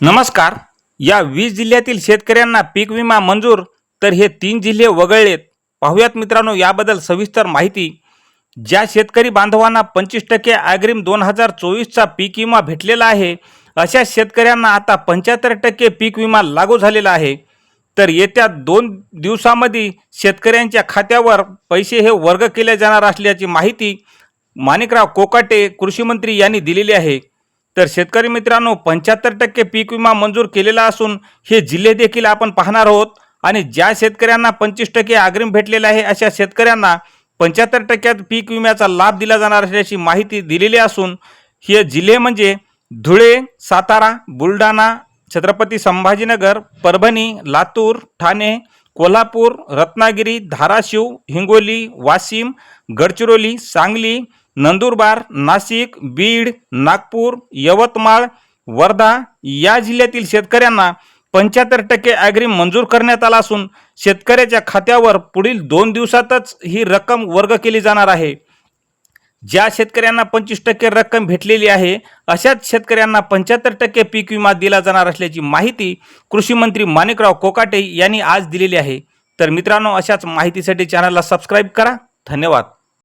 नमस्कार. या वीस जिल्ह्यातील शेतकऱ्यांना पीक विमा मंजूर. तर हे तीन जिल्हे वगळलेत. पाहूयात मित्रांनो याबद्दल सविस्तर माहिती. ज्या शेतकरी बांधवांना पंचवीस टक्के अग्रिम दोन हजार चोवीसचा पीक विमा भेटलेला आहे अशा शेतकऱ्यांना आता पंच्याहत्तर टक्के पीक विमा लागू झालेला आहे. तर येत्या दोन दिवसामध्ये शेतकऱ्यांच्या खात्यावर पैसे हे वर्ग केले जाणार असल्याची माहिती माणिकराव कोकाटे कृषीमंत्री यांनी दिलेली आहे. तर शेतकरी मित्रांनो पंच्याहत्तर टक्के पीक विमा मंजूर केलेला असून हे जिल्हे देखील आपण पाहणार आहोत. आणि ज्या शेतकऱ्यांना पंचवीस टक्के अग्रिम भेटलेला आहे अशा शेतकऱ्यांना पंच्याहत्तर टक्क्यात पीक विम्याचा लाभ दिला जाणार असल्याची माहिती दिलेली असून हे जिल्हे म्हणजे धुळे सातारा बुलढाणा छत्रपती संभाजीनगर परभणी लातूर ठाणे कोल्हापूर रत्नागिरी धाराशिव हिंगोली वाशिम गडचिरोली सांगली नंदुरबार नाशिक बीड नागपूर यवतमाळ वर्धा या जिल्ह्यातील शेतकऱ्यांना पंच्याहत्तर टक्के ॲग्रीम मंजूर करण्यात आला असून शेतकऱ्याच्या खात्यावर पुढील दोन दिवसातच ही रक्कम वर्ग केली जाणार आहे. ज्या शेतकऱ्यांना पंचवीस टक्के रक्कम भेटलेली आहे अशाच शेतकऱ्यांना पंच्याहत्तर टक्के पीक विमा दिला जाणार असल्याची माहिती कृषी मंत्री माणिकराव कोकाटे यांनी आज दिलेली आहे. तर मित्रांनो अशाच माहितीसाठी चॅनलला सबस्क्राईब करा. धन्यवाद.